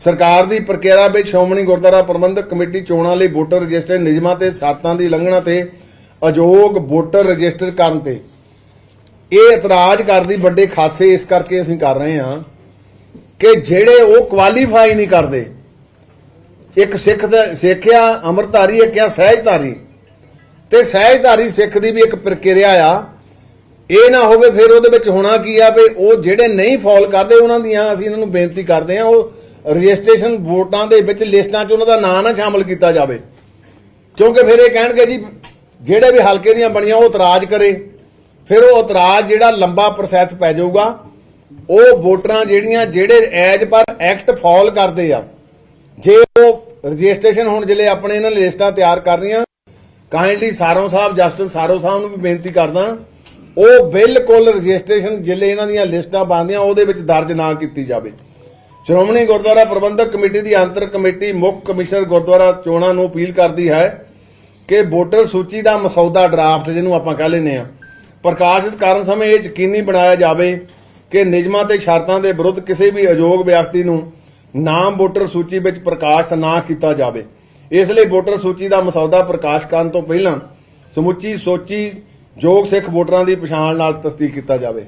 ਸਰਕਾਰ ਦੀ ਪ੍ਰਕਿਰਿਆ ਵਿੱਚ ਸ਼੍ਰੋਮਣੀ ਗੁਰਦੁਆਰਾ ਪ੍ਰਬੰਧਕ ਕਮੇਟੀ ਚੋਣਾਂ ਲਈ ਵੋਟਰ ਰਜਿਸਟਰ ਨਿਯਮਾਂ ਤੇ ਸ਼ਰਤਾਂ ਦੀ ਉਲੰਘਣਾ ਤੇ ਅਯੋਗ ਵੋਟਰ ਰਜਿਸਟਰ ਕਰਨ ਤੇ। ਇਹ ਇਤਰਾਜ਼ ਕਰਦੀ ਵੱਡੇ ਖਾਸੇ ਇਸ ਕਰਕੇ ਅਸੀਂ ਕਰ ਰਹੇ ਹਾਂ ਕਿ ਜਿਹੜੇ ਉਹ ਕੁਆਲੀਫਾਈ ਨਹੀਂ ਕਰਦੇ, ਇੱਕ ਸਿੱਖ ਦਾ ਸਿੱਖਿਆ ਅੰਮ੍ਰਿਤਧਾਰੀ, ਇੱਕ ਆ ਸਹਿਜਧਾਰੀ। ਤੇ ਸਹਿਜਧਾਰੀ ਸਿੱਖ ਦੀ ਵੀ ਇੱਕ ਪ੍ਰਕਿਰਿਆ ਆ। ਇਹ ਨਾ ਹੋਵੇ ਫਿਰ ਉਹਦੇ ਵਿੱਚ ਹੋਣਾ ਕੀ ਆ ਵੀ ਉਹ ਜਿਹੜੇ ਨਹੀਂ ਫਾਲ ਕਰਦੇ ਉਹਨਾਂ ਦੀਆਂ ਅਸੀਂ ਇਹਨਾਂ ਨੂੰ ਬੇਨਤੀ ਕਰਦੇ ਆ ਉਹ ਰਜਿਸਟ੍ਰੇਸ਼ਨ ਵੋਟਾਂ ਦੇ ਵਿੱਚ ਲਿਸਟਾਂ 'ਚ ਉਹਨਾਂ ਦਾ ਨਾਂ ਨਾ ਸ਼ਾਮਲ ਕੀਤਾ ਜਾਵੇ। ਕਿਉਂਕਿ ਫਿਰ ਇਹ ਕਹਿਣਗੇ ਜੀ, ਜਿਹੜੇ ਵੀ ਹਲਕੇ ਦੀਆਂ ਬਣੀਆਂ ਉਹ ਇਤਰਾਜ਼ ਕਰੇ। ਫਿਰ ਉਹ ਇਤਰਾਜ਼ ਜਿਹੜਾ ਲੰਬਾ ਪ੍ਰੋਸੈਸ ਪੈ ਜਾਊਗਾ, ਉਹ ਵੋਟਰਾਂ ਜਿਹੜੀਆਂ, ਜਿਹੜੇ ਐਜ ਪਰ ਐਕਟ ਫਾਲ ਕਰਦੇ ਆ, ਜੇ ਉਹ ਰਜਿਸਟ੍ਰੇਸ਼ਨ ਹੁਣ ਜਿਹੜੇ ਆਪਣੇ ਇਹਨਾਂ ਲਿਸਟਾਂ ਤਿਆਰ ਕਰ ਰਹੀਆਂ ਕਾਇੰਡਲੀ ਸਾਰੋਂ ਸਾਹਿਬ ਜਸਟਿਸ ਸਾਰੋਂ ਸਾਹਿਬ ਨੂੰ ਵੀ ਬੇਨਤੀ ਕਰਦਾ, ਉਹ ਬਿਲਕੁਲ ਰਜਿਸਟ੍ਰੇਸ਼ਨ ਜਿਲੇ ਇਹਨਾਂ ਦੀਆਂ ਲਿਸਟਾਂ ਬਣਦੀਆਂ, ਉਹਦੇ ਵਿੱਚ ਦਰਜ ਨਾ ਕੀਤੀ ਜਾਵੇ। ਸ਼੍ਰੋਮਣੀ ਗੁਰਦੁਆਰਾ ਪ੍ਰਬੰਧਕ ਕਮੇਟੀ ਦੀ ਅੰਤਰ ਕਮੇਟੀ ਮੁੱਖ ਕਮਿਸ਼ਨਰ ਗੁਰਦੁਆਰਾ ਚੋਣਾਂ ਨੂੰ ਅਪੀਲ ਕਰਦੀ ਹੈ ਕਿ ਵੋਟਰ ਸੂਚੀ ਦਾ ਮਸੌਦਾ ਡਰਾਫਟ ਜਿਹਨੂੰ ਆਪਾਂ ਕਹਿ ਲੈਂਦੇ ਆ ਪ੍ਰਕਾਸ਼ਿਤ ਕਰਨ ਸਮੇਂ ਇਹ ਯਕੀਨੀ ਬਣਾਇਆ ਜਾਵੇ ਕਿ ਨਿਯਮਾਂ ਤੇ ਸ਼ਰਤਾਂ ਦੇ ਵਿਰੁੱਧ ਕਿਸੇ ਵੀ ਅਯੋਗ ਵਿਅਕਤੀ ਨੂੰ ਨਾਮ ਵੋਟਰ ਸੂਚੀ ਵਿੱਚ ਪ੍ਰਕਾਸ਼ਿਤ ਨਾ ਕੀਤਾ ਜਾਵੇ। ਇਸ ਲਈ ਵੋਟਰ ਸੂਚੀ ਦਾ ਮਸੌਦਾ ਪ੍ਰਕਾਸ਼ ਕਰਨ ਤੋਂ ਪਹਿਲਾਂ ਸਮੁੱਚੀ ਸੋਚੀ ਯੋਗ ਸਿੱਖ ਵੋਟਰਾਂ ਦੀ ਪਛਾਣ ਨਾਲ ਤਸਦੀਕ ਕੀਤਾ ਜਾਵੇ।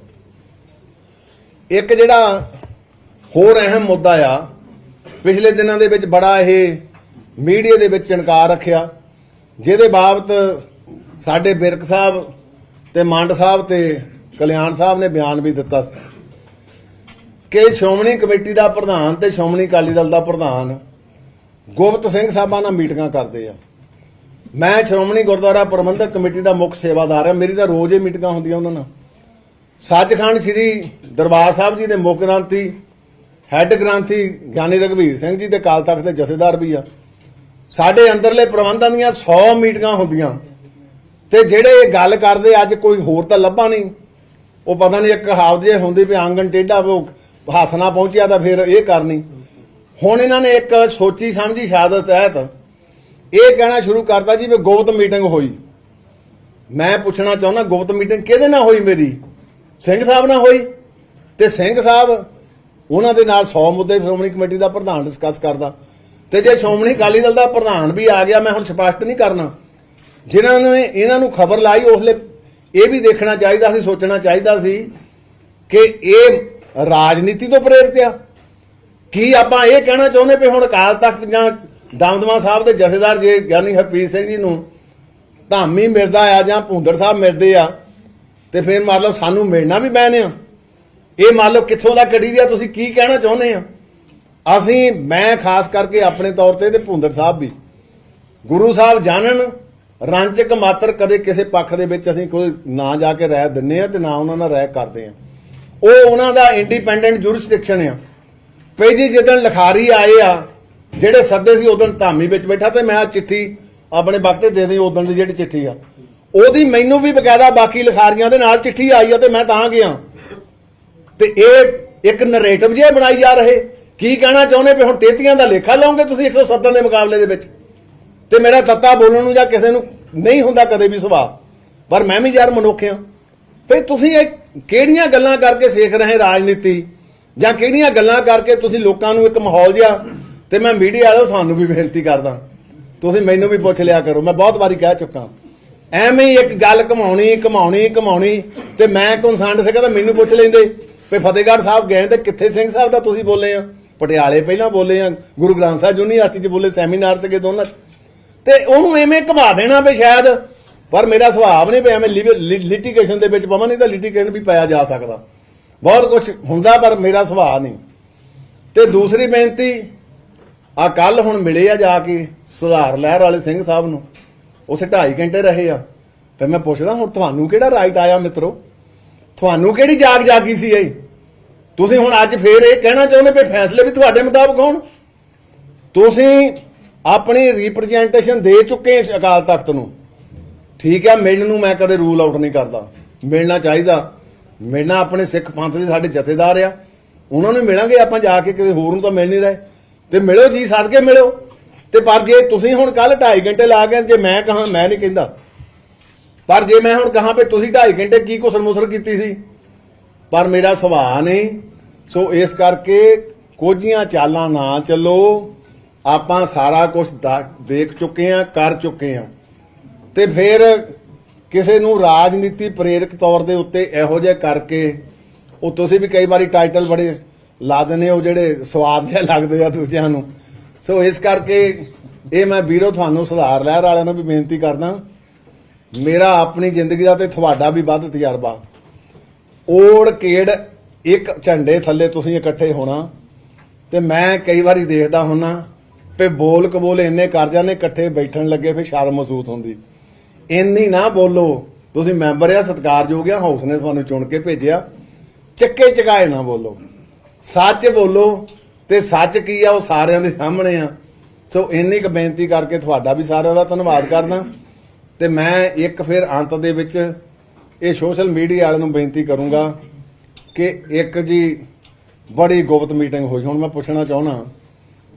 ਇੱਕ ਜਿਹੜਾ ਹੋਰ ਅਹਿਮ ਮੁੱਦਾ ਆ, ਪਿਛਲੇ ਦਿਨਾਂ ਦੇ ਵਿੱਚ ਬੜਾ ਇਹ ਮੀਡੀਆ ਦੇ ਵਿੱਚ ਚਣਕਾਰ ਰੱਖਿਆ, ਜਿਹਦੇ ਬਾਬਤ ਸਾਡੇ ਬਿਰਕ ਸਾਹਿਬ ਤੇ ਮੰਡ ਸਾਹਿਬ ਤੇ ਕਲਿਆਣ ਸਾਹਿਬ ਨੇ ਬਿਆਨ ਵੀ ਦਿੱਤਾ ਸੀ ਕਿ ਸ਼੍ਰੋਮਣੀ ਕਮੇਟੀ ਦਾ ਪ੍ਰਧਾਨ ਤੇ ਸ਼੍ਰੋਮਣੀ ਅਕਾਲੀ ਦਲ ਦਾ ਪ੍ਰਧਾਨ ਗੁਪਤ ਸਿੰਘ ਸਾਹਿਬਾਂ ਨਾਲ ਮੀਟਿੰਗਾਂ ਕਰਦੇ ਆ। ਮੈਂ ਸ਼੍ਰੋਮਣੀ ਗੁਰਦੁਆਰਾ ਪ੍ਰਬੰਧਕ ਕਮੇਟੀ ਦਾ ਮੁੱਖ ਸੇਵਾਦਾਰ ਹਾਂ ਮੇਰੀ ਤਾਂ ਰੋਜ਼ ਹੀ ਮੀਟਿੰਗਾਂ ਹੁੰਦੀਆਂ ਉਹਨਾਂ ਨਾਲ। ਸੱਚਖੰਡ ਸ੍ਰੀ ਦਰਬਾਰ ਸਾਹਿਬ ਜੀ ਦੇ ਮੁੱਖ ਗ੍ਰੰਥੀ ਹੈੱਡ ਗ੍ਰੰਥੀ ਗਿਆਨੀ ਰਘਵੀਰ ਸਿੰਘ ਜੀ ਦੇ ਕਾਲ ਤਖਤ ਦੇ ਜਥੇਦਾਰ ਵੀ ਆ। ਸਾਡੇ ਅੰਦਰਲੇ ਪ੍ਰਬੰਧਾਂ ਦੀਆਂ 100 ਮੀਟਿੰਗਾਂ ਹੁੰਦੀਆਂ। ਤੇ ਜਿਹੜੇ ਇਹ ਗੱਲ ਕਰਦੇ, ਅੱਜ ਕੋਈ ਹੋਰ ਤਾਂ ਲੱਭਾ ਨਹੀਂ। ਉਹ ਪਤਾ ਨਹੀਂ ਇੱਕ ਕਹਾਵਤ ਜੇ ਹੁੰਦੀ ਵੀ ਆਂਗਣ ਟੇਢਾ ਉਹ ਹੱਥ ਨਾ ਪਹੁੰਚਿਆ ਤਾਂ ਫਿਰ ਇਹ ਕਰਨੀ ਹੁਣ ਇਹਨਾਂ ਨੇ ਇੱਕ ਸੋਚੀ ਸਮਝੀ ਸ਼ਹਾਦਤ ਤਹਿਤ ਇਹ ਕਹਿਣਾ ਸ਼ੁਰੂ ਕਰਤਾ ਜੀ ਵੀ ਗੁਪਤ ਮੀਟਿੰਗ ਹੋਈ। ਮੈਂ ਪੁੱਛਣਾ ਚਾਹੁੰਦਾ, ਗੁਪਤ ਮੀਟਿੰਗ ਕਿਹਦੇ ਨਾਲ ਹੋਈ ਮੇਰੀ? ਸਿੰਘ ਸਾਹਿਬ ਨਾਲ ਹੋਈ? ਤੇ ਸਿੰਘ ਸਾਹਿਬ ਉਹਨਾਂ ਦੇ ਨਾਲ 100 ਮੁੱਦੇ ਸ਼੍ਰੋਮਣੀ ਕਮੇਟੀ ਦਾ ਪ੍ਰਧਾਨ ਡਿਸਕਸ ਕਰਦਾ। ਤੇ ਜੇ ਸ਼੍ਰੋਮਣੀ ਅਕਾਲੀ ਦਲ ਦਾ ਪ੍ਰਧਾਨ ਵੀ ਆ ਗਿਆ, ਮੈਂ ਹੁਣ ਸਪਸ਼ਟ ਨਹੀਂ ਕਰਨਾ। ਜਿਨ੍ਹਾਂ ਨੇ ਇਹਨਾਂ ਨੂੰ ਖਬਰ ਲਾਈ ਉਸਲੇ ਇਹ ਵੀ ਦੇਖਣਾ ਚਾਹੀਦਾ ਸੀ, ਸੋਚਣਾ ਚਾਹੀਦਾ ਸੀ ਕਿ ਇਹ ਰਾਜਨੀਤੀ ਤੋਂ ਪ੍ਰੇਰਿਤ ਆ। ਕੀ ਆਪਾਂ ਇਹ ਕਹਿਣਾ ਚਾਹੁੰਦੇ ਵੀ ਹੁਣ ਅਕਾਲ ਤਖਤ ਜਾਂ ਦਮਦਮਾ ਸਾਹਿਬ ਦੇ ਜਥੇਦਾਰ, ਜੇ ਗਿਆਨੀ ਹਰਪ੍ਰੀਤ ਸਿੰਘ ਜੀ ਨੂੰ ਧਾਮੀ ਮਿਲਦਾ ਆ ਜਾਂ ਭੁੰਦਰ ਸਾਹਿਬ ਮਿਲਦੇ ਆ, ਤੇ ਫਿਰ ਮਤਲਬ ਸਾਨੂੰ ਮਿਲਣਾ ਵੀ ਬੈਨ ਆ। ਇਹ ਮੰਨ ਲਓ ਕਿੱਥੋਂ ਦਾ ਕੜੀ ਦਿਆ ਤੁਸੀਂ ਕੀ ਕਹਿਣਾ ਚਾਹੁੰਦੇ ਆ? ਅਸੀਂ, ਮੈਂ ਖਾਸ ਕਰਕੇ ਆਪਣੇ ਤੌਰ ਤੇ ਤੇ ਭੁੰਦਰ ਸਾਹਿਬ ਵੀ, ਗੁਰੂ ਸਾਹਿਬ ਜਾਣਨ, ਰਾਂਚਕ ਮਾਤਰ ਕਦੇ ਕਿਸੇ ਪੱਖ ਦੇ ਵਿੱਚ ਅਸੀਂ ਕੋਈ ਨਾ ਜਾ ਕੇ ਰਾਇ ਦਿੰਨੇ ਆ ਤੇ ਨਾ ਉਹਨਾਂ ਨਾਲ ਰਾਇ ਕਰਦੇ ਆ। ਉਹ ਉਹਨਾਂ ਦਾ ਇੰਡੀਪੈਂਡੈਂਟ ਜੁਰਿਸਡਿਕਸ਼ਨ ਆ। ਪਈ ਜੀ ਜਦੋਂ ਲਿਖਾਰੀ ਆਏ ਆ, ਜਿਹੜੇ ਸੱਦੇ ਸੀ ਉਦੋਂ ਧਾਮੀ ਵਿੱਚ ਬੈਠਾ ਤੇ ਮੈਂ ਚਿੱਠੀ ਆਪਣੇ ਵਕਤੇ ਦੇ ਦੇ ਉਦੋਂ ਦੀ ਜਿਹੜੀ ਚਿੱਠੀ ਆ। ਉਹਦੀ ਮੈਨੂੰ ਵੀ ਬਕਾਇਦਾ ਬਾਕੀ ਲਿਖਾਰੀਆਂ ਦੇ ਨਾਲ ਚਿੱਠੀ ਆਈ ਆ ਤੇ ਮੈਂ ਤਾਂ ਗਿਆ। ਤੇ ਇਹ ਇੱਕ ਨਰੇਟਿਵ ਜਿਹਾ ਬਣਾਈ ਜਾ ਰਹੇ। ਕੀ ਕਹਿਣਾ ਚਾਹੁੰਦੇ ਵੀ ਹੁਣ ਤੇਤੀਆਂ ਦਾ ਲੇਖਾ ਲਾਉਂਗੇ ਤੁਸੀਂ 170 ਦੇ ਮੁਕਾਬਲੇ ਦੇ ਵਿੱਚ? ਤੇ ਮੇਰਾ ਤੱਤਾ ਬੋਲਣ ਨੂੰ ਜਾਂ ਕਿਸੇ ਨੂੰ ਨਹੀਂ ਹੁੰਦਾ ਕਦੇ ਵੀ ਸੁਭਾਅ। ਪਰ ਮੈਂ ਵੀ ਯਾਰ ਮਨੁੱਖ ਹਾਂ। ਫੇ ਤੁਸੀਂ ਇਹ ਕਿਹੜੀਆਂ ਗੱਲਾਂ ਕਰਕੇ ਸਿੱਖ ਰਹੇ ਰਾਜਨੀਤੀ? ਜਾਂ ਕਿਹੜੀਆਂ ਗੱਲਾਂ ਕਰਕੇ ਤੁਸੀਂ ਲੋਕਾਂ ਨੂੰ ਇੱਕ ਮਾਹੌਲ ਜਿਹਾ? ਤੇ ਮੈਂ ਮੀਡੀਆ ਵਾਲਿਓ ਤੁਹਾਨੂੰ ਵੀ ਬੇਨਤੀ ਕਰਦਾ। ਤੁਸੀਂ ਮੈਨੂੰ ਵੀ ਪੁੱਛ ਲਿਆ ਕਰੋ। ਮੈਂ ਬਹੁਤ ਵਾਰੀ ਕਹਿ ਚੁੱਕਾ। ਐਵੇਂ ਹੀ ਇੱਕ ਗੱਲ ਘਮਾਉਣੀ ਘਮਾਉਣੀ ਘਮਾਉਣੀ। ਤੇ ਮੈਂ ਕਨਸਰਨਡ ਸੀਗਾ ਤਾਂ ਮੈਨੂੰ ਪੁੱਛ ਲੈਂਦੇ। ਵੀ ਫਤਿਹਗੜ੍ਹ ਸਾਹਿਬ ਗਏ ਤੇ ਕਿੱਥੇ ਸਿੰਘ ਸਾਹਿਬ ਦਾ ਤੁਸੀਂ ਬੋਲੇ ਆ? ਪਟਿਆਲੇ ਪਹਿਲਾਂ ਬੋਲੇ ਆ, ਗੁਰੂ ਗ੍ਰੰਥ ਸਾਹਿਬ ਯੂਨੀਵਰਸਿਟੀ 'ਚ ਬੋਲੇ, ਸੈਮੀਨਾਰ 'ਚ ਗਏ ਦੋਨਾਂ 'ਚ। ਤੇ ਉਹਨੂੰ ਐਵੇਂ ਘਮਾ ਦੇਣਾ ਵੀ ਸ਼ਾਇਦ, ਪਰ ਮੇਰਾ ਸੁਭਾਅ ਨਹੀਂ ਪਿਆ, ਮੈਂ ਲਿਟੀਗੇਸ਼ਨ ਦੇ ਵਿੱਚ ਪਵਾਂ ਨਹੀਂ ਤਾਂ ਲਿਟੀਗੇਸ਼ਨ ਵੀ ਪਾਇਆ ਜਾ ਸਕਦਾ। ਬਹੁਤ ਕੁਝ ਹੁੰਦਾ, ਪਰ ਮੇਰਾ ਸੁਭਾਅ ਨਹੀਂ। ਤੇ ਦੂਸਰੀ ਬੇਨਤੀ ਆ ਕੱਲ ਹੁਣ ਮਿਲੇ ਆ ਜਾ ਕੇ ਸੁਧਾਰ ਲਹਿਰ ਵਾਲੇ ਸਿੰਘ ਸਾਹਿਬ ਨੂੰ। ਉੱਥੇ 2.5 ਘੰਟੇ ਰਹੇ ਆ। ਫਿਰ ਮੈਂ ਪੁੱਛਦਾ, ਹੁਣ ਤੁਹਾਨੂੰ ਕਿਹੜਾ ਰਾਈਟ ਆਇਆ ਮਿੱਤਰੋ? ਤੁਹਾਨੂੰ ਕਿਹੜੀ ਜਾਗ ਜਾਗੀ ਸੀ ਇਹ? ਤੁਸੀਂ ਹੁਣ ਅੱਜ ਫੇਰ ਇਹ ਕਹਿਣਾ ਚਾਹੁੰਦੇ ਵੀ ਫੈਸਲੇ ਵੀ ਤੁਹਾਡੇ ਮੁਤਾਬਕ ਹੋਣ? ਤੁਸੀਂ ਆਪਣੀ ਰਿਪਰੈਜ਼ੈਂਟੇਸ਼ਨ ਦੇ ਚੁੱਕੇ ਅਕਾਲ ਤਖਤ ਨੂੰ। ਠੀਕ ਹੈ, ਮਿਲਣ ਨੂੰ ਮੈਂ ਕਦੇ ਰੂਲ ਆਊਟ ਨਹੀਂ ਕਰਦਾ। ਮਿਲਣਾ ਚਾਹੀਦਾ। ਮਿਲਣਾ ਆਪਣੇ ਸਿੱਖ ਪੰਥ ਦੇ ਸਾਡੇ ਜਥੇਦਾਰ ਆ। ਉਹਨਾਂ ਨੂੰ ਮਿਲਾਂਗੇ ਆਪਾਂ ਜਾ ਕੇ, ਕਿਸੇ ਹੋਰ ਨੂੰ ਤਾਂ ਮਿਲ ਨਹੀਂ ਰਹੇ। ਤੇ ਮਿਲੋ ਜੀ ਸੱਦ ਕੇ ਮਿਲੋ। ਤੇ ਪਰ ਜੇ ਤੁਸੀਂ ਹੁਣ ਕੱਲ 2.5 ਘੰਟੇ ਲਾ ਗਏ ਜੇ ਮੈਂ ਕਹਾਂ, ਮੈਂ ਨਹੀਂ ਕਹਿੰਦਾ। ਪਰ ਜੇ ਮੈਂ ਹੁਣ ਕਹਾਂ ਵੀ ਤੁਸੀਂ 2.5 ਘੰਟੇ ਕੀ ਕੁਸਰ ਮੁਸਰ ਕੀਤੀ ਸੀ? ਪਰ ਮੇਰਾ ਸੁਭਾਅ ਨਹੀਂ। ਸੋ ਇਸ ਕਰਕੇ ਕੋਝੀਆਂ ਚਾਲਾਂ ਨਾ ਚੱਲੋ। ਆਪਾਂ ਸਾਰਾ ਕੁਝ ਦੇਖ ਚੁੱਕੇ ਆ ਕਰ ਚੁੱਕੇ ਆ ਤੇ ਫਿਰ ਕਿਸੇ ਨੂੰ ਰਾਜਨੀਤੀ ਪ੍ਰੇਰਕ ਤੌਰ ਦੇ ਉੱਤੇ ਇਹੋ ਜਿਹੇ ਕਰਕੇ, ਉਹ ਤੁਸੀਂ ਵੀ ਕਈ ਵਾਰੀ ਟਾਈਟਲ ਬੜੇ ਲਾ ਦਿੰਦੇ ਹੋ, ਜਿਹੜੇ ਸਵਾਦ ਜਿਹਾ ਲੱਗਦੇ ਆ ਦੂਜਿਆਂ ਨੂੰ। ਸੋ ਇਸ ਕਰਕੇ ਇਹ ਮੈਂ ਵੀਰੋ ਤੁਹਾਨੂੰ ਸੁਧਾਰ ਲਹਿਰ ਵਾਲਿਆਂ ਨੂੰ ਵੀ ਬੇਨਤੀ ਕਰਦਾ। ਮੇਰਾ ਆਪਣੀ ਜ਼ਿੰਦਗੀ ਦਾ ਤੇ ਤੁਹਾਡਾ ਵੀ ਵੱਧ ਤਜਰਬਾ। ਓੜ ਕੇੜ ਇੱਕ ਝੰਡੇ ਥੱਲੇ ਤੁਸੀਂ ਇਕੱਠੇ ਹੋਣਾ ਤੇ ਮੈਂ ਕਈ ਵਾਰੀ ਦੇਖਦਾ ਹੁੰਨਾ ਤੇ ਬੋਲ ਕਬੋਲ ਇੰਨੇ ਕਰ ਜਾਂਦੇ, ਇਕੱਠੇ ਬੈਠਣ ਲੱਗੇ ਫਿਰ ਸ਼ਰਮ ਮਹਿਸੂਸ ਹੁੰਦੀ। ਇੰਨੀ ਨਾ ਬੋਲੋ, ਤੁਸੀਂ ਮੈਂਬਰ ਆ, ਸਤਿਕਾਰਯੋਗ ਆ, ਹਾਊਸ ਨੇ ਤੁਹਾਨੂੰ ਚੁਣ ਕੇ ਭੇਜਿਆ। ਚੱਕੇ ਚਕਾਏ ਨਾ ਬੋਲੋ। ਸੱਚ ਬੋਲੋ ਤੇ ਸੱਚ ਕੀ ਆ, ਉਹ ਸਾਰਿਆਂ ਦੇ ਸਾਹਮਣੇ ਆ। ਸੋ ਇੰਨੀ ਕੁ ਬੇਨਤੀ ਕਰਕੇ ਤੁਹਾਡਾ ਵੀ ਸਾਰਿਆਂ ਦਾ ਧੰਨਵਾਦ ਕਰਦਾ। ਤੇ ਮੈਂ ਇੱਕ ਫਿਰ ਅੰਤ ਦੇ ਵਿੱਚ ਇਹ ਸੋਸ਼ਲ ਮੀਡੀਆ ਵਾਲਿਆਂ ਨੂੰ ਬੇਨਤੀ ਕਰੂੰਗਾ ਕਿ ਇੱਕ ਜੀ ਬੜੀ ਗੁਪਤ ਮੀਟਿੰਗ ਹੋਈ। ਹੁਣ ਮੈਂ ਪੁੱਛਣਾ ਚਾਹੁੰਦਾ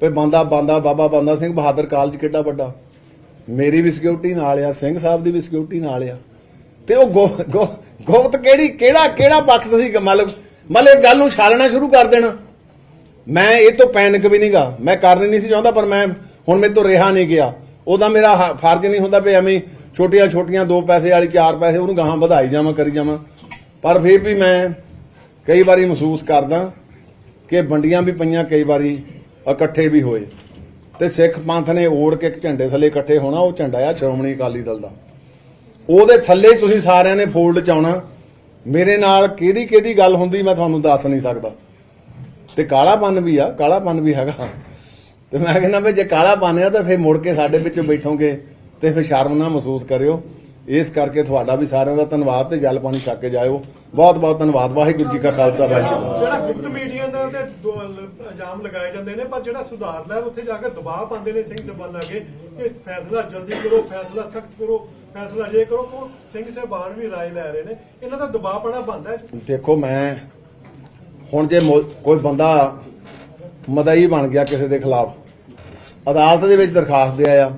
ਵੀ ਬੰਦਾ ਬੰਦਾ ਬਾਬਾ ਬੰਦਾ ਸਿੰਘ ਬਹਾਦਰ ਕਾਲਜ ਕਿੱਡਾ ਵੱਡਾ? ਮੇਰੀ ਵੀ ਸਿਕਿਉਰਿਟੀ ਨਾਲ ਆ, ਸਿੰਘ ਸਾਹਿਬ ਦੀ ਵੀ ਸਿਕਿਉਰਿਟੀ ਨਾਲ ਆ। ਤੇ ਉਹ ਗੁ- ਗੁ- ਗੁਪਤ ਕਿਹੜੀ, ਕਿਹੜਾ ਕਿਹੜਾ ਪੱਖ ਤੁਸੀਂ ਮਤਲਬ ਮਤਲਬ ਇਹ ਗੱਲ ਨੂੰ ਛਾਲਣਾ ਸ਼ੁਰੂ ਕਰ ਦੇਣਾ। ਮੈਂ ਇਹ ਤੋਂ ਪੈਨਿਕ ਵੀ ਨਹੀਂਗਾ। ਮੈਂ ਕਰਨੀ ਨਹੀਂ ਸੀ ਚਾਹੁੰਦਾ, ਪਰ ਮੈਂ ਹੁਣ ਮੇਰੇ ਤੋਂ ਰਿਹਾ ਨਹੀਂ ਗਿਆ। ਉਹਦਾ ਮੇਰਾ ਫਰਜ਼ ਨਹੀਂ ਹੁੰਦਾ ਵੀ ਐਵੇਂ ਛੋਟੀਆਂ ਛੋਟੀਆਂ ਦੋ ਪੈਸੇ ਵਾਲੀ, ਚਾਰ ਪੈਸੇ ਉਹਨੂੰ ਗਾਹਾਂ ਵਧਾਈ ਜਾਵਾਂ, ਕਰੀ ਜਾਵਾਂ। ਪਰ ਫਿਰ ਵੀ ਮੈਂ ਕਈ ਵਾਰੀ ਮਹਿਸੂਸ ਕਰਦਾ ਕਿ ਵੰਡੀਆਂ ਵੀ ਪਈਆਂ, ਕਈ ਵਾਰੀ ਇਕੱਠੇ ਵੀ ਹੋਏ। ਤੇ ਸਿੱਖ ਪੰਥ ਨੇ ਓੜ ਕੇ ਇੱਕ ਝੰਡੇ ਥੱਲੇ ਇਕੱਠੇ ਹੋਣਾ, ਉਹ ਝੰਡਾ ਆ ਸ਼੍ਰੋਮਣੀ ਅਕਾਲੀ ਦਲ ਦਾ। ਉਹਦੇ ਥੱਲੇ ਤੁਸੀਂ ਸਾਰਿਆਂ ਨੇ ਫੋਲਡ ਚ ਆਉਣਾ। ਮੇਰੇ ਨਾਲ ਕਿਹਦੀ ਕਿਹਦੀ ਗੱਲ ਹੁੰਦੀ ਮੈਂ ਤੁਹਾਨੂੰ ਦੱਸ ਨਹੀਂ ਸਕਦਾ। ਤੇ ਕਾਲਾਪਨ ਵੀ ਆ ਕਾਲਾਪਨ ਵੀ ਹੈਗਾ। ਤੇ ਮੈਂ ਕਹਿੰਦਾ ਵੀ ਜੇ ਕਾਲਾਪਨ ਆ ਤਾਂ ਫਿਰ ਮੁੜ ਕੇ ਸਾਡੇ ਵਿੱਚ ਬੈਠੋਗੇ ਤੇ ਫਿਰ ਸ਼ਰਮ ਨਾ ਮਹਿਸੂਸ ਕਰਿਓ। ਇਸ ਕਰਕੇ ਤੁਹਾਡਾ ਵੀ ਸਾਰਿਆਂ ਦਾ ਧੰਨਵਾਦ ਤੇ ਜਲ ਪਾਣੀ ਛੱਕ ਕੇ ਜਾਇਓ। ਬਹੁਤ ਬਹੁਤ ਧੰਨਵਾਦ। ਵਾਹਿਗੁਰੂ ਜੀ ਕਾ ਖਾਲਸਾ ਵਾਹਿਗੁਰੂ ਜੀ ਕੀ ਫਤਿਹ। ਜਿਹੜਾ ਗੁਪਤ ਮੀਡੀਆ ਦਾ ਤੇ ਦੋ ਲ- ਇਲਜ਼ਾਮ ਲਗਾਏ ਜਾਂਦੇ ਨੇ ਪਰ ਜਿਹੜਾ ਸੁਧਾਰ ਲੈ ਉੱਥੇ ਜਾ ਕੇ ਦਬਾਅ ਪਾਉਂਦੇ ਨੇ ਸਿੰਘ ਸਾਹਿਬਾਨ ਲਾਗੇ ਕਿ ਫੈਸਲਾ ਜਲਦੀ ਕਰੋ ਫੈਸਲਾ ਸਖਤ ਕਰੋ ਫੈਸਲਾ ਜੇ ਕਰੋ ਉਹ ਸਿੰਘ ਸਾਹਿਬਾਨ ਵੀ ਰਾਏ ਲੈ ਰਹੇ ਨੇ। ਇਹਨਾਂ ਦਾ ਦਬਾਅ ਪਾਣਾ ਬੰਦਾ ਹੈ। ਦੇਖੋ ਮੈਂ ਹੁਣ ਜੇ ਕੋਈ ਬੰਦਾ ਮਦਈ ਬਣ ਗਿਆ ਕਿਸੇ ਦੇ ਖਿਲਾਫ ਅਦਾਲਤ ਦੇ ਵਿੱਚ ਦਰਖਾਸਤ ਦੇ ਆਇਆ।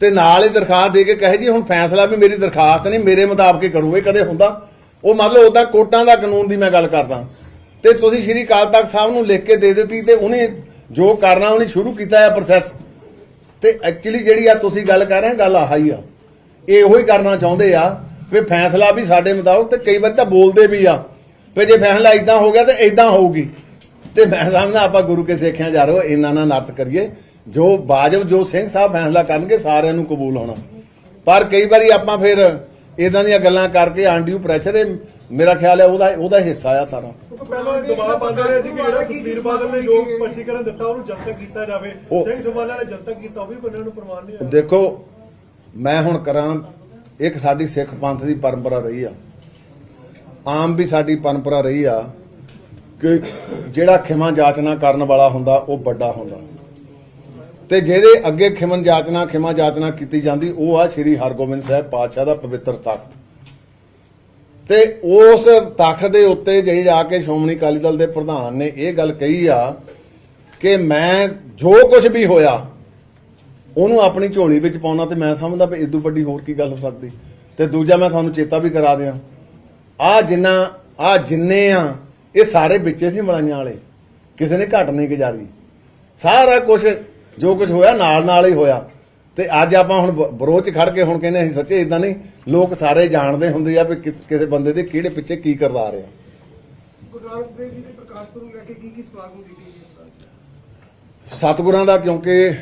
ਤੇ ਨਾਲ ਹੀ ਦਰਖਾਸਤ ਦੇ ਕੇ ਕਹੇ ਜੀ, ਹੁਣ ਫੈਸਲਾ ਵੀ ਮੇਰੀ ਦਰਖਾਸਤ ਨਹੀਂ, ਮੇਰੇ ਮੁਤਾਬਕ ਹੀ ਕਰੂਗੇ, ਕਦੇ ਹੁੰਦਾ। ਉਹ ਮਤਲਬ ਉਦਾਂ ਕੋਰਟਾਂ ਦਾ ਕਾਨੂੰਨ ਦੀ ਮੈਂ ਗੱਲ ਕਰਦਾ। ਤੇ ਤੁਸੀਂ ਸ਼੍ਰੀ ਅਕਾਲ ਤਖਤ ਸਾਹਿਬ ਨੂੰ ਲਿਖ ਕੇ ਦੇ ਦਿੱਤੀ ਤੇ ਉਹਨੇ ਜੋ ਕਰਨਾ ਉਹਨੇ ਸ਼ੁਰੂ ਕੀਤਾ ਹੈ ਪ੍ਰੋਸੈਸ ਤੇ ਐਕਚੁਅਲੀ ਜਿਹੜੀ ਆ ਤੁਸੀਂ ਗੱਲ ਕਰ ਰਹੇ ਹੋ, ਗੱਲ ਆਹ ਹੀ ਆ। ਇਹ ਉਹੀ ਕਰਨਾ ਚਾਹੁੰਦੇ ਆ ਵੀ ਫੈਸਲਾ ਵੀ ਸਾਡੇ ਮੁਤਾਬਕ ਤੇ ਕਈ ਵਾਰ ਤਾਂ ਬੋਲਦੇ ਵੀ ਆ। ਵੀ ਜੇ ਫੈਸਲਾ ਇਦਾਂ ਹੋ ਗਿਆ ਤੇ ਇਦਾਂ ਹੋਊਗੀ। ਤੇ ਮੈਂ ਸਮਝਦਾ ਆਪਾਂ ਗੁਰੂ ਕੇ ਸਿੱਖਿਆ ਜਾ ਰਹੋ ਇਹਨਾਂ ਨਾਲ ਨਰਤ ਕਰੀਏ। ਜੋ ਬਾਜਬ ਜੋ ਸਿੰਘ ਸਾਹਿਬ ਫੈਸਲਾ ਕਰਨਗੇ ਸਾਰਿਆਂ ਨੂੰ ਕਬੂਲ ਹੋਣਾ। ਪਰ ਕਈ ਵਾਰੀ ਆਪਾਂ ਫਿਰ ਇਦਾਂ ਦੀਆਂ ਗੱਲਾਂ ਕਰਕੇ ਆਂਡਿਊ ਪ੍ਰੈਸ਼ਰ ਇਹ ਮੇਰਾ ਖਿਆਲ ਹੈ ਉਹਦਾ ਉਹਦਾ ਹਿੱਸਾ ਆ ਸਾਰਾ। ਕਿਉਂਕਿ ਪਹਿਲਾਂ ਇਹ ਦਬਾਅ ਪਾਉਂਦੇ ਰਹੇ ਸੀ ਕਿ ਜਿਹੜਾ ਸੁਖਬੀਰ ਬਾਦਲ ਨੇ ਜੋ ਸਪਸ਼ਟੀਕਰਨ ਦਿੱਤਾ ਉਹਨੂੰ ਜਨਤਕ ਕੀਤਾ ਜਾਵੇ। ਉਹ- ਸਿੰਘ ਸਾਹਿਬਾਨ ਨੇ ਜਨਤਕ ਕੀਤਾ ਉਹ ਵੀ ਬੰਦੇ ਨੂੰ ਪ੍ਰਮਾਣ ਨਹੀਂ ਹੋਇਆ। ਦੇਖੋ ਮੈਂ ਹੁਣ ਕਰਾਂ ਇੱਕ ਸਾਡੀ ਸਿੱਖ ਪੰਥ ਦੀ ਪਰੰਪਰਾ ਰਹੀ ਆ। ਆਮ ਵੀ ਸਾਡੀ ਪਰੰਪਰਾ ਰਹੀ ਆ ਕਿ ਜਿਹੜਾ ਖਿਮਾ ਜਾਚਨਾ ਕਰਨ ਵਾਲਾ ਹੁੰਦਾ ਉਹ ਵੱਡਾ ਹੁੰਦਾ। ਤੇ ਜਿਹਦੇ ਅੱਗੇ ਖਿਮਨ ਜਾਚਨਾ, ਖਿਮਾ ਜਾਚਨਾ ਕੀਤੀ ਜਾਂਦੀ, ਉਹ ਆ ਸ੍ਰੀ ਹਰਗੋਬਿੰਦ ਸਾਹਿਬ ਪਾਤਸ਼ਾਹ ਦਾ ਪਵਿੱਤਰ ਤਖਤ। ਤੇ ਉਸ ਤਖਤ ਦੇ ਉੱਤੇ ਜੇ ਜਾ ਕੇ ਸ਼੍ਰੋਮਣੀ ਅਕਾਲੀ ਦਲ ਦੇ ਪ੍ਰਧਾਨ ਨੇ ਇਹ ਗੱਲ ਕਹੀ ਆ ਕਿ ਮੈਂ ਜੋ ਕੁਝ ਵੀ ਹੋਇਆ, ਉਹਨੂੰ ਆਪਣੀ ਝੋਲੀ ਵਿੱਚ ਪਾਉਣਾ ਤੇ ਮੈਂ ਸਮਝਦਾ ਵੀ ਇਦੋਂ ਵੱਡੀ ਹੋਰ ਕੀ ਗੱਲ ਹੋ ਸਕਦੀ। ਤੇ ਦੂਜਾ ਮੈਂ ਤੁਹਾਨੂੰ ਚੇਤਾ ਵੀ ਕਰਾ ਦਿਆਂ। ਆ ਜਿੰਨਾ, ਆ ਜਿੰਨੇ ਆ, ਇਹ ਸਾਰੇ ਵਿੱਚੇ ਸੀ ਮਲਾਈਆਂ ਵਾਲੇ। ਕਿਸੇ ਨੇ ਘਟ ਨਹੀਂ ਗੁਜ਼ਾਰੀ। ਸਾਰਾ ਕੁਝ ਜੋ ਕੁਝ ਹੋਇਆ ਨਾਲ ਨਾਲ ਹੀ ਹੋਇਆ। ਤੇ ਅੱਜ ਆਪਾਂ ਹੁਣ ਬਰੋਚ ਖੜ ਕੇ ਹੁਣ ਕਹਿੰਦੇ ਅਸੀਂ ਸੱਚੇ ਇਦਾਂ ਨਹੀਂ ਲੋਕ ਸਾਰੇ ਜਾਣਦੇ ਹੁੰਦੇ ਆ ਵੀ ਕਿਸ- ਬੰਦੇ ਦੇ ਕਿਹੜੇ ਪਿੱਛੇ ਕੀ ਕਰਦਾ ਰਿਹਾ। ਗੁਰੂ ਨਾਨਕ ਦੇਵ ਜੀ ਦੇ ਪ੍ਰਕਾਸ਼ ਪੁਰਬ ਲੈ ਕੇ ਕੀ ਕੀ ਸਮਾਗਮ ਕੀਤੀ ਗਈ ਸਤਿਗੁਰਾਂ ਦਾ ਕਿਉਂਕਿ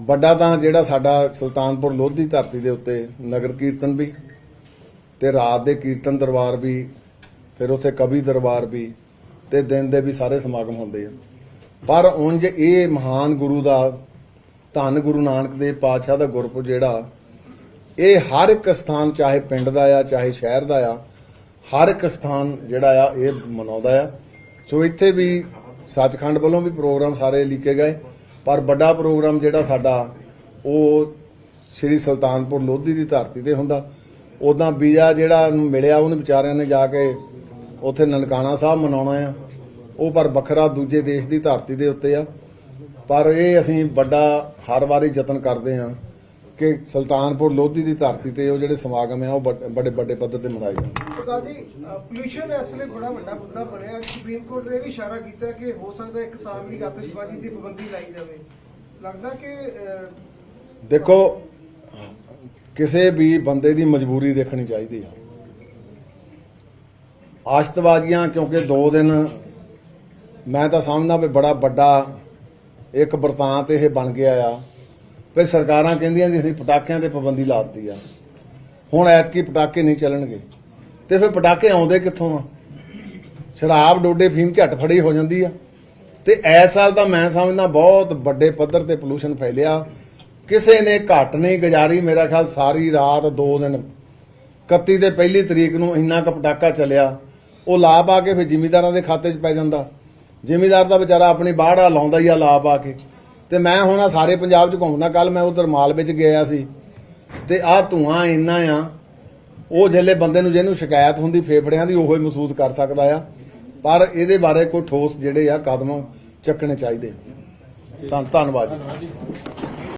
ਵੱਡਾ ਤਾਂ ਜਿਹੜਾ ਸਾਡਾ ਸੁਲਤਾਨਪੁਰ ਲੋਧੀ ਧਰਤੀ ਦੇ ਉੱਤੇ ਨਗਰ ਕੀਰਤਨ ਵੀ ਤੇ ਰਾਤ ਦੇ ਕੀਰਤਨ ਦਰਬਾਰ ਵੀ ਫਿਰ ਉੱਥੇ ਕਵੀ ਦਰਬਾਰ ਵੀ ਤੇ ਦਿਨ ਦੇ ਵੀ ਸਾਰੇ ਸਮਾਗਮ ਹੁੰਦੇ ਆ। ਪਰ ਉਂਝ ਇਹ ਮਹਾਨ ਗੁਰੂ ਦਾ, ਧੰਨ ਗੁਰੂ ਨਾਨਕ ਦੇਵ ਪਾਤਸ਼ਾਹ ਦਾ ਗੁਰਪੁਰ ਜਿਹੜਾ, ਇਹ ਹਰ ਇੱਕ ਸਥਾਨ ਚਾਹੇ ਪਿੰਡ ਦਾ ਆ, ਚਾਹੇ ਸ਼ਹਿਰ ਦਾ ਆ, ਹਰ ਇੱਕ ਸਥਾਨ ਜਿਹੜਾ ਆ, ਇਹ ਮਨਾਉਂਦਾ ਆ। ਸੋ ਇੱਥੇ ਵੀ ਸੱਚਖੰਡ ਵੱਲੋਂ ਵੀ ਪ੍ਰੋਗਰਾਮ ਸਾਰੇ ਲਿਖੇ ਗਏ, ਪਰ ਵੱਡਾ ਪ੍ਰੋਗਰਾਮ ਜਿਹੜਾ ਸਾਡਾ, ਉਹ ਸ੍ਰੀ ਸੁਲਤਾਨਪੁਰ ਲੋਧੀ ਦੀ ਧਰਤੀ ਤੇ ਹੁੰਦਾ। ਉਦਾਂ ਵੀਜ਼ਾ ਜਿਹੜਾ ਮਿਲਿਆ, ਉਹਨੂੰ ਵਿਚਾਰਿਆਂ ਨੇ ਜਾ ਕੇ ਉੱਥੇ ਨਨਕਾਣਾ ਸਾਹਿਬ ਮਨਾਉਣਾ ਆ। ਉਹ ਪਰ ਵੱਖਰਾ ਦੂਜੇ ਦੇਸ਼ ਦੀ ਧਰਤੀ ਦੇ ਉੱਤੇ ਆ। ਪਰ ਇਹ ਅਸੀਂ ਵੱਡਾ ਹਰ ਵਾਰੀ ਯਤਨ ਕਰਦੇ ਆ ਕਿ ਸੁਲਤਾਨਪੁਰ ਲੋਧੀ ਦੀ ਧਰਤੀ ਤੇ ਉਹ ਜਿਹੜੇ ਸਮਾਗਮ ਆ ਉਹ ਬੜੇ ਵੱਡੇ ਪੱਧਰ ਤੇ ਮਨਾਏ ਜਾਂਦੇ ਪ੍ਰਧਾਨ ਜੀ ਪੋਲੂਸ਼ਨ ਇਸ ਵੇਲੇ ਬੜਾ ਵੱਡਾ ਮੁੱਦਾ ਬਣਿਆ। ਸੁਪਰੀਮ ਕੋਰਟ ਨੇ ਵੀ ਇਸ਼ਾਰਾ ਕੀਤਾ ਕਿ ਹੋ ਸਕਦਾ ਹੈ ਕਿਸਾਨ ਦੀ ਆਤਿਸ਼ਬਾਜ਼ੀ ਦੀ ਪਾਬੰਦੀ ਲਾਈ ਜਾਵੇ। ਲੱਗਦਾ ਕਿ ਦੇਖੋ ਕਿਸੇ ਵੀ ਬੰਦੇ ਦੀ ਮਜਬੂਰੀ ਦੇਖਣੀ ਚਾਹੀਦੀ ਆ। ਆਸ਼ਤਬਾਜ਼ੀਆਂ ਕਿਉਂਕਿ 2 ਦਿਨ ਮੈਂ ਤਾਂ ਸਮਝਦਾ ਵੀ ਬੜਾ ਵੱਡਾ ਇੱਕ ਵਰਤਾਂਤ ਇਹ ਬਣ ਗਿਆ ਆ ਵੀ ਸਰਕਾਰਾਂ ਕਹਿੰਦੀਆਂ ਜੀ ਅਸੀਂ ਪਟਾਕਿਆਂ ਤੇ ਪਾਬੰਦੀ ਲਾ ਦਿੱਤੀ ਆ। ਹੁਣ ਐਤਕੀ ਪਟਾਕੇ ਨਹੀਂ ਚੱਲਣਗੇ। ਤੇ ਫਿਰ ਪਟਾਕੇ ਆਉਂਦੇ ਕਿੱਥੋਂ ਆ? ਸ਼ਰਾਬ ਡੋਡੇ ਫੀਮ ਝੱਟ ਫੜੀ ਹੋ ਜਾਂਦੀ ਆ। ਤੇ ਐਸ ਸਾਲ ਤਾਂ ਮੈਂ ਸਮਝਦਾ ਬਹੁਤ ਵੱਡੇ ਪੱਧਰ ਤੇ ਪੋਲੂਸ਼ਨ ਫੈਲਿਆ। ਕਿਸੇ ਨੇ ਘੱਟ ਨਹੀਂ ਗੁਜ਼ਾਰੀ, ਮੇਰਾ ਖਿਆਲ ਸਾਰੀ ਰਾਤ 2 ਦਿਨ। 31 ਤੇ ਪਹਿਲੀ ਤਰੀਕ ਨੂੰ ਇੰਨਾ ਕੁ ਪਟਾਕਾ ਚੱਲਿਆ। ਉਹ ਲਾ ਪਾ ਕੇ ਫਿਰ ਜ਼ਿਮੀਦਾਰਾਂ ਦੇ ਖਾਤੇ 'ਚ ਪੈ ਜਾਂਦਾ। ਜ਼ਿਮੀਦਾਰ ਦਾ ਵਿਚਾਰਾ ਆਪਣੀ ਬਾੜਾ ਲਾਉਂਦਾ ਹੀ ਆ ਲਾ ਪਾ ਕੇ। ਤੇ ਮੈਂ ਹੁਣ ਆਹ ਸਾਰੇ ਪੰਜਾਬ 'ਚ ਘੁੰਮਦਾ ਕੱਲ ਮੈਂ ਉਧਰ ਮਾਲ ਵਿੱਚ ਗਿਆ ਸੀ। ਤੇ ਆਹ ਧੂਆਂ ਇੰਨਾ ਆ, ਉਹ ਜਿਹੜੇ ਬੰਦੇ ਨੂੰ ਜਿਹਨੂੰ ਸ਼ਿਕਾਇਤ ਹੁੰਦੀ, ਫੇਫੜਿਆਂ ਦੀ ਉਹੋ ਹੀ ਮਹਿਸੂਸ ਕਰ ਸਕਦਾ ਆ। ਪਰ ਇਹਦੇ ਬਾਰੇ ਕੋਈ ਠੋਸ ਜਿਹੜੇ ਆ ਕਦਮ ਚੱਕਣੇ ਚਾਹੀਦੇ ਧੰਨ ਧੰਨਵਾਦ ਜੀ।